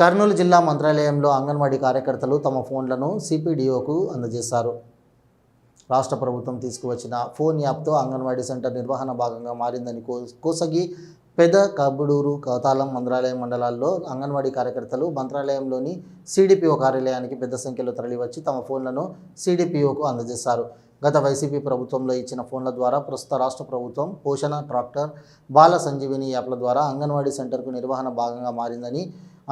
కర్నూలు జిల్లా మంత్రాలయంలో అంగన్వాడీ కార్యకర్తలు తమ ఫోన్లను సిపిడిఓకు అందజేశారు. రాష్ట్ర ప్రభుత్వం తీసుకువచ్చిన ఫోన్ యాప్తో అంగన్వాడీ సెంటర్ నిర్వహణ భాగంగా మారిందని కో కోసగి పెద కబడూరు కౌతాలం మంత్రాలయం మండలాల్లో అంగన్వాడీ కార్యకర్తలు మంత్రాలయంలోని సిడిపిఓ కార్యాలయానికి పెద్ద సంఖ్యలో తరలివచ్చి తమ ఫోన్లను సిడిపిఓకు అందజేశారు. గత వైసీపీ ప్రభుత్వంలో ఇచ్చిన ఫోన్ల ద్వారా ప్రస్తుత రాష్ట్ర ప్రభుత్వం పోషణ ట్రాక్టర్ బాల సంజీవిని యాప్ల ద్వారా అంగన్వాడీ సెంటర్కు నిర్వహణ భాగంగా మారిందని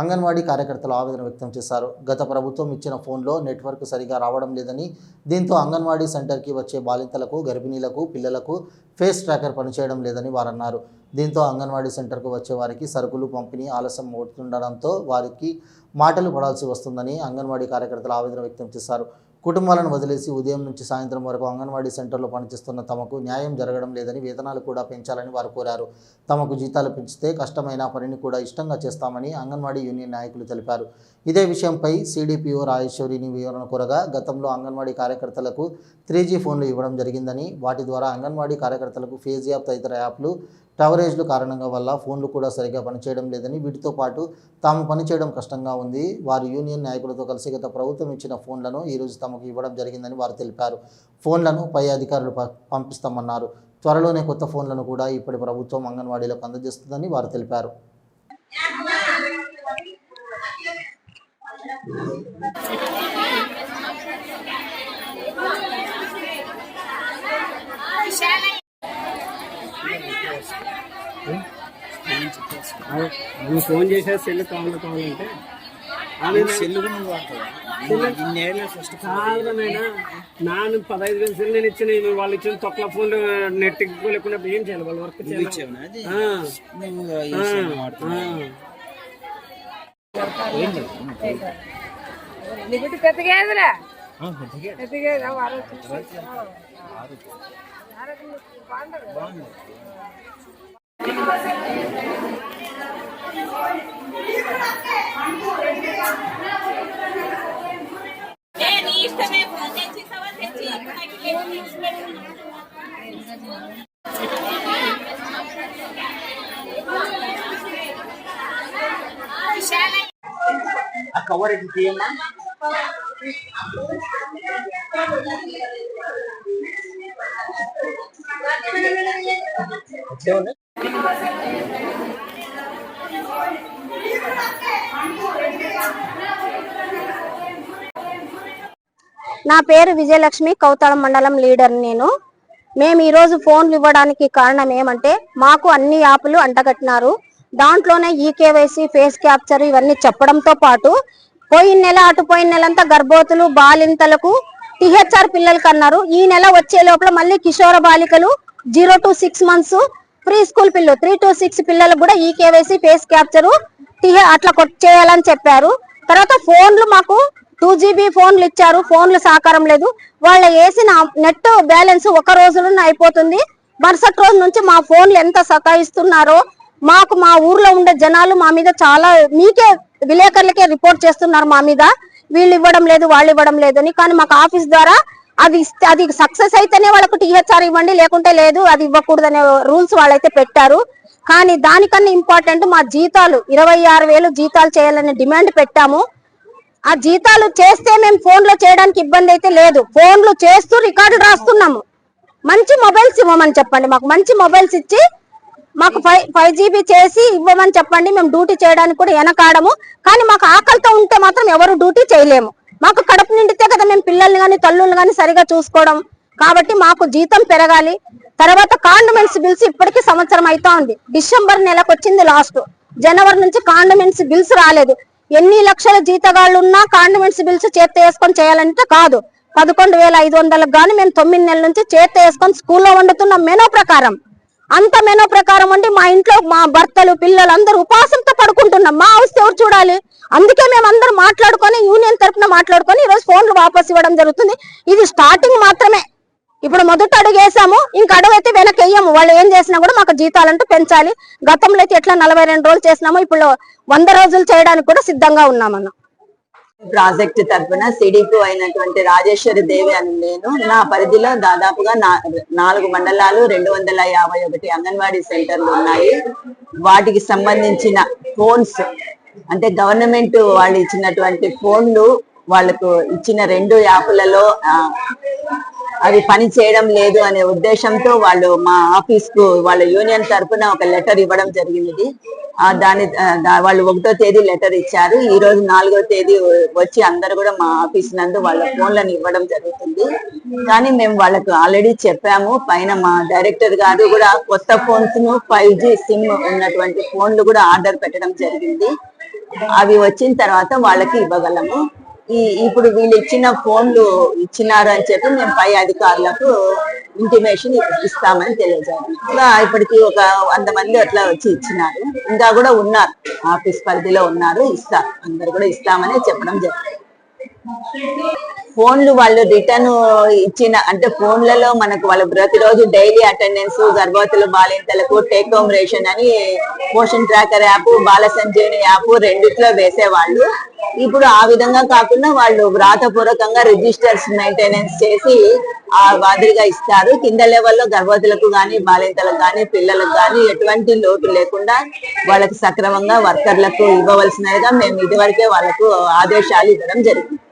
అంగన్వాడీ కార్యకర్తలు ఆవేదన వ్యక్తం చేశారు. గత ప్రభుత్వం ఇచ్చిన ఫోన్లో నెట్వర్క్ సరిగా రావడం లేదని దీంతో అంగన్వాడీ సెంటర్కి వచ్చే బాలింతలకు గర్భిణీలకు పిల్లలకు ఫేస్ ట్రాకర్ పనిచేయడం లేదని వారన్నారు. దీంతో అంగన్వాడీ సెంటర్కు వచ్చే వారికి సరుకులు పంపిణీ ఆలస్యం అవుతుండడంతో వారికి మాటలు పడాల్సి వస్తుందని అంగన్వాడీ కార్యకర్తలు ఆవేదన వ్యక్తం చేశారు. కుటుంబాలను వదిలేసి ఉదయం నుంచి సాయంత్రం వరకు అంగన్వాడీ సెంటర్లో పనిచేస్తున్న తమకు న్యాయం జరగడం లేదని వేతనాలు కూడా పెంచాలని వారు కోరారు. తమకు జీతాలు పెంచితే కష్టమైన పనిని కూడా ఇష్టంగా చేస్తామని అంగన్వాడీ యూనియన్ నాయకులు తెలిపారు. ఇదే విషయంపై సిడిపిఓ రాజేశ్వరిని వివరణ కోరగా గతంలో అంగన్వాడీ కార్యకర్తలకు త్రీ జీ ఫోన్లు ఇవ్వడం జరిగిందని వాటి ద్వారా అంగన్వాడీ కార్యకర్తలకు ఫేజ్ యాప్ తదితర యాప్లు కవరేజ్లు కారణంగా వల్ల ఫోన్లు కూడా సరిగా పనిచేయడం లేదని వీటితో పాటు తాము పనిచేయడం కష్టంగా ఉంది. వారి యూనియన్ నాయకులతో కలిసి గత ప్రభుత్వం ఇచ్చిన ఫోన్లను ఈరోజు తమకు ఇవ్వడం జరిగిందని వారు తెలిపారు. ఫోన్లను పై అధికారులు ప- పంపిస్తామన్నారు. త్వరలోనే కొత్త ఫోన్లను కూడా ఇప్పటి ప్రభుత్వం అంగన్వాడీలకు అందజేస్తుందని వారు తెలిపారు. ఆమె ఫోన్ చేసే సెల్ కావాలి కావాలంటే ఆమె సెల్ కూడా నువ్వు వాడతావా? ఇన్నేళ్ళ ఫస్ట్ కాదు నాయనా నాన్న పదహైదు వేల సెల్ నేను ఇచ్చిన వాళ్ళు ఇచ్చిన తొక్కల ఫోన్ నెట్ లేకుండా ఏం చేయాలి? వాళ్ళు వర్క్ చేయాలి? నువ్వు నీకు పెద్దగేదిరా పెద్దగేదా వారు బాగుంది ఏ నీ ఇష్టమే తెచ్చి సవాల్ తెచ్చి నాకు ఆ కవర్ ఎట్లా తీయమ్మా? నా పేరు విజయలక్ష్మి కౌతాళ మండలం లీడర్ నేను. మేము ఈరోజు ఫోన్లు ఇవ్వడానికి కారణం ఏమంటే మాకు అన్ని యాప్లు అంటగట్టినారు. దాంట్లోనే ఈ కేవైసీ ఫేస్ క్యాప్చర్ ఇవన్నీ చెప్పడంతో పాటు పోయిన నెల అటు పోయిన నెలంతా గర్భవతులు బాలింతలకు టిహెచ్ఆర్ పిల్లలకి అన్నారు. ఈ నెల వచ్చే లోపల మళ్ళీ కిషోర బాలికలు zero to six months pre school పిల్లలు త్రీ టు సిక్స్ పిల్లలకు కూడా ఈ కేవైసీ ఫేస్ క్యాప్చరు టిహె అట్లా చేయాలని చెప్పారు. తర్వాత ఫోన్లు మాకు టూ జీబీ ఫోన్లు ఇచ్చారు ఫోన్లు సహకారం లేదు. వాళ్ళు వేసిన నెట్ బ్యాలెన్స్ ఒక రోజులోనే అయిపోతుంది. మరుసటి రోజు నుంచి మా ఫోన్లు ఎంత సతాయిస్తున్నారో మాకు మా ఊర్లో ఉండే జనాలు మా మీద చాలా మీకే విలేకరులకే రిపోర్ట్ చేస్తున్నారు మా మీద. వీళ్ళు ఇవ్వడం లేదు వాళ్ళు ఇవ్వడం లేదు అని కానీ మాకు ఆఫీస్ ద్వారా అది ఇస్తే అది సక్సెస్ అయితేనే వాళ్ళకు టీహెచ్ఆర్ ఇవ్వండి లేకుంటే లేదు అది ఇవ్వకూడదనే రూల్స్ వాళ్ళైతే పెట్టారు. కానీ దానికన్నా ఇంపార్టెంట్ మా జీతాలు ఇరవై ఆరు వేలు జీతాలు చేయాలని డిమాండ్ పెట్టాము. ఆ జీతాలు చేస్తే మేము ఫోన్లో చేయడానికి ఇబ్బంది అయితే లేదు. ఫోన్లు చేస్తూ రికార్డు రాస్తున్నాము. మంచి మొబైల్స్ ఇవ్వమని చెప్పండి. మాకు మంచి మొబైల్స్ ఇచ్చి మాకు ఫైవ్ ఫైవ్ జీబీ చేసి ఇవ్వమని చెప్పండి. మేము డ్యూటీ చేయడానికి కూడా వెనకాడము. కానీ మాకు ఆకలితో ఉంటే మాత్రం ఎవరు డ్యూటీ చేయలేము. మాకు కడుపు నిండితే కదా మేము పిల్లల్ని కానీ తల్లుల్ని కానీ సరిగా చూసుకోవడం. కాబట్టి మాకు జీతం పెరగాలి. తర్వాత కాండమెంట్స్ బిల్స్ ఇప్పటికీ సంవత్సరం అవుతా ఉంది. డిసెంబర్ నెలకు వచ్చింది లాస్ట్. జనవరి నుంచి కాండమెంట్స్ బిల్స్ రాలేదు. ఎన్ని లక్షల జీతగాళ్ళు ఉన్నా కాండిమెంట్స్ బిల్స్ చేత వేసుకొని చేయాలంటే కాదు. పదకొండు వేల ఐదు వందలకు కానీ మేము తొమ్మిది నెలల నుంచి చేత వేసుకొని స్కూల్లో వండుతున్న మెనో ప్రకారం. అంత మెనో ప్రకారం ఉండి మా ఇంట్లో మా భర్తలు పిల్లలు అందరూ ఉపాసంతో పడుకుంటున్నాం. మా అవస్థ ఎవరు చూడాలి? అందుకే మేము అందరం మాట్లాడుకొని యూనియన్ తరఫున మాట్లాడుకొని ఈరోజు ఫోన్లు వాపస్ ఇవ్వడం జరుగుతుంది. ఇది స్టార్టింగ్ మాత్రమే. ఇప్పుడు మొదట అడుగేసాము ఇంకా ఇంక అడుగు వెనక్కి వెయ్యము. వాళ్ళు ఏం చేసినా కూడా మాకు జీతాలంటూ పెంచాలి. గతంలో అయితే ఎట్లా నలభై రెండు రోజులు చేసినామో ఇప్పుడు వంద రోజులు చేయడానికి కూడా సిద్ధంగా ఉన్నామన్న. ప్రాజెక్ట్ తరపున సిడిపి అయినటువంటి రాజేశ్వరి దేవి అని నేను నా పరిధిలో దాదాపుగా నాలుగు మండలాలు రెండు వందల యాభై ఒకటి అంగన్వాడీ సెంటర్లు ఉన్నాయి. వాటికి సంబంధించిన ఫోన్స్ అంటే గవర్నమెంట్ వాళ్ళు ఇచ్చినటువంటి ఫోన్లు వాళ్ళకు ఇచ్చిన రెండు యాప్లలో అవి పని చేయడం లేదు అనే ఉద్దేశంతో వాళ్ళు మా ఆఫీస్కు వాళ్ళ యూనియన్ తరఫున ఒక లెటర్ ఇవ్వడం జరిగింది దాని వాళ్ళు ఒకటో తేదీ లెటర్ ఇచ్చారు. ఈ రోజు నాలుగో తేదీ వచ్చి అందరు కూడా మా ఆఫీస్ నందు వాళ్ళ ఫోన్లను ఇవ్వడం జరుగుతుంది. కానీ మేము వాళ్ళకు ఆల్రెడీ చెప్పాము. పైన మా డైరెక్టర్ గారు కూడా కొత్త ఫోన్స్ను ఫైవ్ జీ సిమ్ ఉన్నటువంటి ఫోన్లు కూడా ఆర్డర్ పెట్టడం జరిగింది. అవి వచ్చిన తర్వాత వాళ్ళకి ఇవ్వగలము. ఈ ఇప్పుడు వీళ్ళు ఇచ్చిన ఫోన్లు ఇచ్చినారు అని చెప్పి మేము పై అధికారులకు ఇంటిమేషన్ ఇస్తామని తెలియజేయాలి ఇంకా ఇప్పటికి ఒక వంద మంది అట్లా వచ్చి ఇచ్చినారు. ఇంకా కూడా ఉన్నారు. ఆఫీస్ పరిధిలో ఉన్నారు. ఇస్తారు అందరు కూడా ఇస్తామని చెప్పడం జరిగింది. ఫోన్లు వాళ్ళు రిటర్న్ ఇచ్చిన అంటే ఫోన్లలో మనకు వాళ్ళు ప్రతిరోజు డైలీ అటెండెన్స్ గర్భవతులు బాలింతలకు టేక్ హోమ్ రేషన్ అని Poshan tracker app Bala Sanjeevani app రెండిట్లో వేసేవాళ్ళు. ఇప్పుడు ఆ విధంగా కాకుండా వాళ్ళు వ్రాతపూర్వకంగా రిజిస్టర్స్ మెయింటెనెన్స్ చేసి ఆ మాదిరిగా ఇస్తారు. కింద లెవెల్లో గర్భవతులకు కానీ బాలింతలకు గాని పిల్లలకు కానీ ఎటువంటి లోటు లేకుండా వాళ్ళకి సక్రమంగా వర్కర్లకు ఇవ్వవలసినదిగా మేము ఇదివరకే వాళ్ళకు ఆదేశాలు ఇవ్వడం జరిగింది.